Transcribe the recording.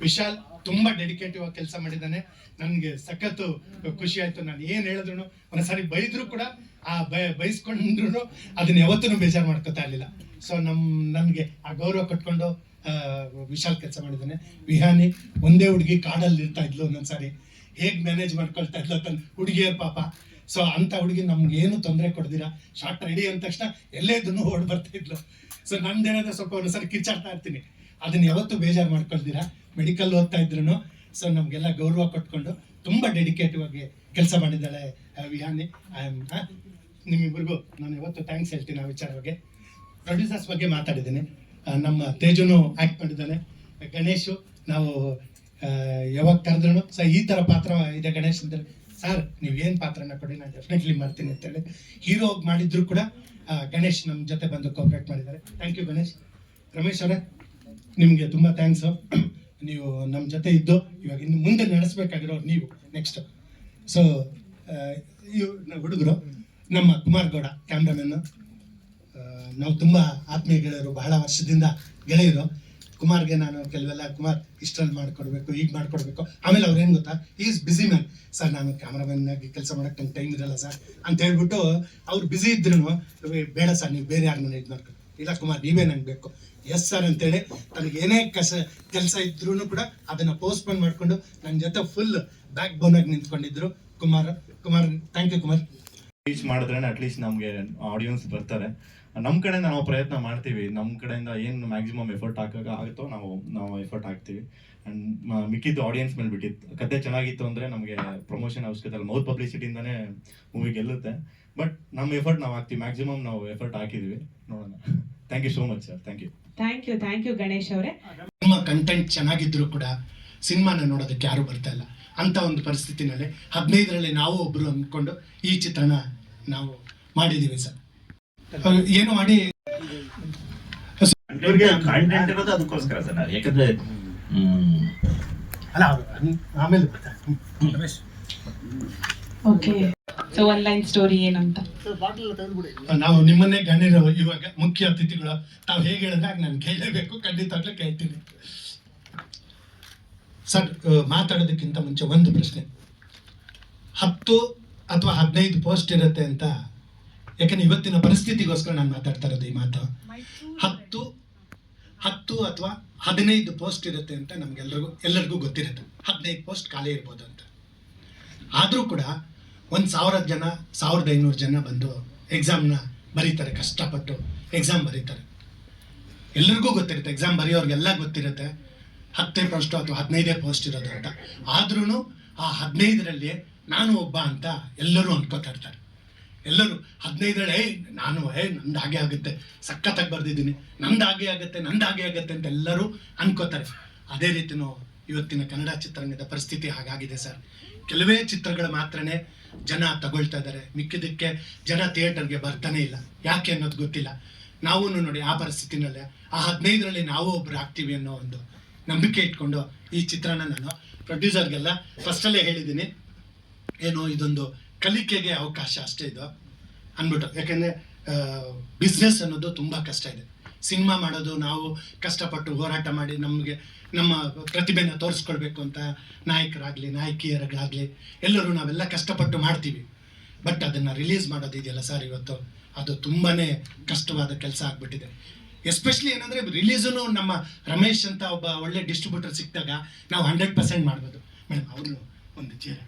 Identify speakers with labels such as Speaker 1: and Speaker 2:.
Speaker 1: ವಿಶಾಲ್ ತುಂಬಾ ಡೆಡಿಕೇಟಿವ್ ಆಗಿ ಕೆಲಸ ಮಾಡಿದ್ದಾನೆ. ನನಗೆ ಸಖತ್ತು ಖುಷಿ ಆಯ್ತು. ನಾನು ಏನ್ ಹೇಳಿದ್ರು ಒಂದ್ಸರಿ ಬೈದ್ರು ಕೂಡ ಆ ಬಯ ಬೈಸ್ಕೊಂಡ್ರು ಅದನ್ನ ಯಾವತ್ತೂ ಬೇಜಾರು ಮಾಡ್ಕೊತಾ ಇರ್ಲಿಲ್ಲ. ಸೊ ನಮ್, ನನ್ಗೆ ಆ ಗೌರವ ಕಟ್ಕೊಂಡು ವಿಶಾಲ್ ಕೆಲಸ ಮಾಡಿದ್ದಾನೆ. ವಿಹಾನಿ ಒಂದೇ ಹುಡುಗಿ ಕಾಡಲ್ಲಿ ಇರ್ತಾ ಇದ್ಲು ಒಂದೊಂದ್ಸಾರಿ. ಹೇಗ್ ಮ್ಯಾನೇಜ್ ಮಾಡ್ಕೊಳ್ತಾ ಇದ್ಲು ತನ್ನ ಹುಡುಗಿಯರ್ ಪಾಪ. ಸೊ ಅಂತ ಹುಡುಗಿ ನಮ್ಗೆ ಏನು ತೊಂದರೆ ಕೊಡ್ದಿರಾ ಶಾರ್ಟ್ ರೆಡಿ ಅಂದ ತಕ್ಷಣ ಎಲ್ಲೇ ಇದನ್ನು ಓಡ್ ಬರ್ತಾ ಇದ್ಲು. ಸೊ ನಂದೇನಾದ್ರೆ ಸ್ವಲ್ಪ ಒಂದೊಂದ್ಸರಿ ಕಿಚ್ಚಾಡ್ತಾ ಇರ್ತೀನಿ. ಅದನ್ನ ಯಾವತ್ತೂ ಬೇಜಾರು ಮಾಡ್ಕೊಳ್ತೀರಾ ಮೆಡಿಕಲ್ ಓದ್ತಾ ಇದ್ರು ಸೊ ನಮಗೆಲ್ಲ ಗೌರವ ಕೊಟ್ಕೊಂಡು ತುಂಬಾ ಡೆಡಿಕೇಟಿವ್ ಆಗಿ ಕೆಲಸ ಮಾಡಿದ್ದಾಳೆ ವಿಹಾನಿ. ಐ ಆಮ್ ನಾನು ಇವತ್ತು ಥ್ಯಾಂಕ್ಸ್ ಹೇಳ್ತೀನಿ ಆ ವಿಚಾರವಾಗಿ ಪ್ರೊಡ್ಯೂಸರ್ಸ್ ಬಗ್ಗೆ ಮಾತಾಡಿದ್ದೀನಿ. ನಮ್ಮ ತೇಜುನು ಆ್ಯಕ್ಟ್ ಮಾಡಿದ್ದಾನೆ. ಗಣೇಶು, ನಾವು ಯಾವಾಗ ಕರೆದ್ರು ಸೊ ಈ ಥರ ಪಾತ್ರ ಇದೆ ಗಣೇಶ್ ಅಂದರೆ ಸರ್ ನೀವು ಏನು ಪಾತ್ರನ ಕೊಡಿ, ನಾನು ಡೆಫಿನೆಟ್ಲಿ ಮಾಡ್ತೀನಿ ಅಂತೇಳಿ. ಹೀರೋ ಮಾಡಿದ್ರು ಕೂಡ ಗಣೇಶ್ ನಮ್ಮ ಜೊತೆ ಬಂದು ಕೋಆಪರೇಟ್ ಮಾಡಿದ್ದಾರೆ. Thank you Ganesh. ರಮೇಶ್ ಅವರೇ, ನಿಮಗೆ ತುಂಬ ಥ್ಯಾಂಕ್ಸ್ ನೀವು ನಮ್ಮ ಜೊತೆ ಇದ್ದು ಇವಾಗ ಇನ್ನು ಮುಂದೆ ನಡೆಸ್ಬೇಕಾಗಿರೋರು ನೀವು ನೆಕ್ಸ್ಟ್ ಸೊ ಹುಡುಗರು, ನಮ್ಮ ಕುಮಾರ್ ಗೌಡ ಕ್ಯಾಮ್ರಾಮನ್ ನಾವು ತುಂಬ ಆತ್ಮೀಯ ಗೆಳೆಯರು, ಬಹಳ ವರ್ಷದಿಂದ ಗೆಳೆಯರು. ಕುಮಾರ್ಗೆ ನಾನು ಕೆಲವೆಲ್ಲ, ಕುಮಾರ್ ಇಷ್ಟರಲ್ಲಿ ಮಾಡಿಕೊಡ್ಬೇಕು ಈಗ ಮಾಡಿಕೊಡ್ಬೇಕು. ಆಮೇಲೆ ಅವ್ರೇನು ಗೊತ್ತಾ? ಈಸ್ ಬಿಸಿ ಮ್ಯಾನ್ ಸರ್, ನಾನು ಕ್ಯಾಮ್ರಾಮನ್ ಆಗಿ ಕೆಲಸ ಮಾಡೋಕ್ಕೆ ನಂಗೆ ಟೈಮ್ ಇರಲ್ಲ ಸರ್. ಅಂತ ಹೇಳ್ಬಿಟ್ಟು ಅವ್ರು ಬ್ಯುಸಿ ಇದ್ರು ಬೇಡ ಸರ್, ನೀವು ಬೇರೆ ಯಾರನ್ನ ಇದು ಮಾಡ್ಕೊಂಡು. ಇಲ್ಲ ಕುಮಾರ್ ನೀವೇ ನಂಗೆ ಬೇಕು. ಎಸ್ ಸರ್ ಅಂತೇಳಿ ಏನೇ ಕಸ ಕೆಲಸ ಇದ್ರೂ ಕೂಡ ಅದನ್ನ ಪೋಸ್ಟ್ಪೋನ್ ಮಾಡ್ಕೊಂಡು ನನ್ನ ಜೊತೆ ಫುಲ್ ಬ್ಯಾಕ್ ಬೋನ್ ಆಗಿ ನಿಂತ್ಕೊಂಡಿದ್ರು. Kumar Kumar thank you Kumar.
Speaker 2: Reach ಮಾಡಿದ್ರೆ ಅಟ್ಲೀಸ್ಟ್ ನಮಗೆ ಆಡಿಯನ್ಸ್ ಬರ್ತಾರೆ. ನಮ್ಮ ಕಡೆಯಿಂದ ನಾವು ಪ್ರಯತ್ನ ಮಾಡ್ತೀವಿ. ನಮ್ಮ ಕಡೆಯಿಂದ ಏನು ಮ್ಯಾಕ್ಸಿಮಮ್ ಎಫರ್ಟ್ ಹಾಕಾಗ ಆಗುತ್ತೋ ನಾವು ನಾವು ಎಫರ್ಟ್ ಹಾಕ್ತೀವಿ. ಅಂಡ್ ಮಿಕ್ಕಿದ್ದು ಆಡಿಯನ್ಸ್ ಮೇಲೆ ಬಿಟ್ಟಿತ್ತು ಕತೆ ಚೆನ್ನಾಗಿತ್ತು ಅಂದ್ರೆ ನಮಗೆ ಪ್ರಮೋಷನ್ ಅವಶ್ಯಕತೆ ಅಲ್ಲಿ ಮೌತ್ ಪಬ್ಲಿಸಿಟಿಯಿಂದನೇ ಮೂವಿ ಗೆಲ್ಲುತ್ತೆ. ಬಟ್ ನಮ್ಮ ಎಫರ್ಟ್ ನಾವು ಹಾಕ್ತೀವಿ. ಮ್ಯಾಕ್ಸಿಮಮ್ ನಾವು ಎಫರ್ಟ್ ಹಾಕಿದ್ವಿ. ನೋಡೋಣ. Thank you so much sir thank you
Speaker 3: thank you thank you Ganesh ಅವರೇ.
Speaker 1: ನಿಮ್ಮ ಕಂಟೆಂಟ್ ಚೆನ್ನಾಗಿದ್ರು ಕೂಡ ಸಿನಿಮಾನ ನೋಡೋದಕ್ಕೆ ಯಾರು ಬರ್ತಾ ಇಲ್ಲ. ಅಂತ ಒಂದು ಪರಿಸ್ಥಿತಿನಲ್ಲಿ ಹದಿನೈದರಲ್ಲಿ ನಾವು ಒಬ್ರು ಅಂದ್ಕೊಂಡು ಈ ಚಿತ್ರನ ನಾವು ಮಾಡಿದ್ದೀವಿ ಸರ್ ಏನು ಮಾಡಿ?
Speaker 4: ಕಾಂಟೆಂಟ್ ಇರೋದು ಅದಕ್ಕೋಸ್ಕರ ಸರ್ ಯಾಕಂದ್ರೆ ಹ್ಮ್,
Speaker 1: ಅಲ್ಲ ಆಮೇಲೆ ಬರ್ತಾರೆ.
Speaker 3: Okay so one line story ಏನಂತ
Speaker 1: ನಾವು ನಿಮ್ಮನ್ನೇ ಗಣ್ಯರು ಇವಾಗ ಮುಖ್ಯ ಅತಿಥಿಗಳು ತಾವು ಹೇಗೆ ಹೇಳಿದ್ರೆ ಹಾಗೆ ನಾನು ಕೇಳಲೇಬೇಕು ಖಂಡಿತವಾಗ್ಲೂ ಕೇಳ್ತೀನಿ. ಸರ್ ಮಾತಾಡೋದಕ್ಕಿಂತ ಮುಂಚೆ ಒಂದು ಪ್ರಶ್ನೆ. ಹತ್ತು ಅಥವಾ ಹದಿನೈದು ಪೋಸ್ಟ್ ಇರುತ್ತೆ ಅಂತ ಯಾಕಂದ್ರೆ ಇವತ್ತಿನ ಪರಿಸ್ಥಿತಿಗೋಸ್ಕರ ನಾನು ಮಾತಾಡ್ತಾ ಇರೋದು ಈ ಮಾತು. ಹತ್ತು ಹತ್ತು ಅಥವಾ ಹದಿನೈದು ಪೋಸ್ಟ್ ಇರುತ್ತೆ ಅಂತ ನಮ್ಗೆಲ್ರಿಗೂ ಎಲ್ಲರಿಗೂ ಗೊತ್ತಿರುತ್ತೆ. ಹದಿನೈದು ಪೋಸ್ಟ್ ಖಾಲಿ ಇರ್ಬೋದು ಅಂತ. ಆದರೂ ಕೂಡ ಒಂದು ಸಾವಿರ ಜನ, ಸಾವಿರದ ಐನೂರು ಜನ ಬಂದು ಎಕ್ಸಾಮ್ನ ಬರೀತಾರೆ, ಕಷ್ಟಪಟ್ಟು ಎಕ್ಸಾಮ್ ಬರೀತಾರೆ. ಎಲ್ಲರಿಗೂ ಗೊತ್ತಿರುತ್ತೆ ಎಕ್ಸಾಮ್ ಬರೆಯೋರಿಗೆಲ್ಲ ಗೊತ್ತಿರುತ್ತೆ. ಹತ್ತೇ ಪೋಸ್ಟು ಅಥವಾ ಹದಿನೈದೇ ಪೋಸ್ಟ್ ಇರೋದು ಅಂತ. ಆದ್ರೂ ಆ ಹದಿನೈದರಲ್ಲಿ ನಾನು ಒಬ್ಬ ಅಂತ ಎಲ್ಲರೂ ಅನ್ಕೋತಾ ಇರ್ತಾರೆ. ಎಲ್ಲರೂ ಹದಿನೈದರಲ್ಲಿ, ಏಯ್, ನಾನು, ಏಯ್, ನಂದು ಹಾಗೆ ಆಗುತ್ತೆ. ಸಖತ್ತಾಗಿ ಬರ್ದಿದ್ದೀನಿ. ನಂದು ಹಾಗೆ ಆಗುತ್ತೆ, ನಂದು ಹಾಗೆ ಆಗುತ್ತೆ ಅಂತ ಎಲ್ಲರೂ ಅನ್ಕೋತಾರೆ. ಅದೇ ರೀತಿನೂ ಇವತ್ತಿನ ಕನ್ನಡ ಚಿತ್ರರಂಗದ ಪರಿಸ್ಥಿತಿ ಹಾಗಾಗಿದೆ ಸರ್. ಕೆಲವೇ ಚಿತ್ರಗಳು ಮಾತ್ರನೇ ಜನ ತಗೊಳ್ತಾ ಇದ್ದಾರೆ. ಮಿಕ್ಕಿದ್ದಕ್ಕೆ ಜನ ಥಿಯೇಟರ್ಗೆ ಬರ್ತಾನೆ ಇಲ್ಲ. ಯಾಕೆ ಅನ್ನೋದು ಗೊತ್ತಿಲ್ಲ. ನಾವು ನೋಡಿ ಆ ಪರಿಸ್ಥಿತಿನಲ್ಲೇ ಆ ಹದಿನೈದರಲ್ಲಿ ನಾವು ಒಬ್ರು ಆಗ್ತೀವಿ ಅನ್ನೋ ಒಂದು ನಂಬಿಕೆ ಇಟ್ಕೊಂಡು ಈ ಚಿತ್ರನ ನಾನು ಪ್ರೊಡ್ಯೂಸರ್ಗೆಲ್ಲ ಫಸ್ಟಲ್ಲೇ ಹೇಳಿದ್ದೀನಿ. ಏನು ಇದೊಂದು ಕಲಿಕೆಗೆ ಅವಕಾಶ ಅಷ್ಟೇ ಇದು. ಅಂದ್ಬಿಟ್ಟು. ಯಾಕೆಂದರೆ ಬಿಸ್ನೆಸ್ ಅನ್ನೋದು ತುಂಬ ಕಷ್ಟ ಇದೆ. ಸಿನಿಮಾ ಮಾಡೋದು, ನಾವು ಕಷ್ಟಪಟ್ಟು ಹೋರಾಟ ಮಾಡಿ ನಮಗೆ, ನಮ್ಮ ಪ್ರತಿಭೆನ ತೋರಿಸ್ಕೊಳ್ಬೇಕು ಅಂತ ನಾಯಕರಾಗಲಿ ನಾಯಕಿಯರಾಗಲಿ ಎಲ್ಲರೂ ನಾವೆಲ್ಲ ಕಷ್ಟಪಟ್ಟು ಮಾಡ್ತೀವಿ. ಬಟ್ ಅದನ್ನು ರಿಲೀಸ್ ಮಾಡೋದಿದೆಯಲ್ಲ ಸರ್ ಇವತ್ತು? ಅದು ತುಂಬಾ ಕಷ್ಟವಾದ ಕೆಲಸ ಆಗ್ಬಿಟ್ಟಿದೆ. ಎಸ್ಪೆಷಲಿ ಏನಂದರೆ ರಿಲೀಸನ್ನು ನಮ್ಮ ರಮೇಶ್ ಅಂತ ಒಬ್ಬ ಒಳ್ಳೆ ಡಿಸ್ಟ್ರಿಬ್ಯೂಟರ್ ಸಿಕ್ಕಿದಾಗ ನಾವು ಹಂಡ್ರೆಡ್ ಪರ್ಸೆಂಟ್ ಮಾಡ್ಬೋದು. ಮೇಡಮ್ ಅವರು ಒಂದು ಚೇರ್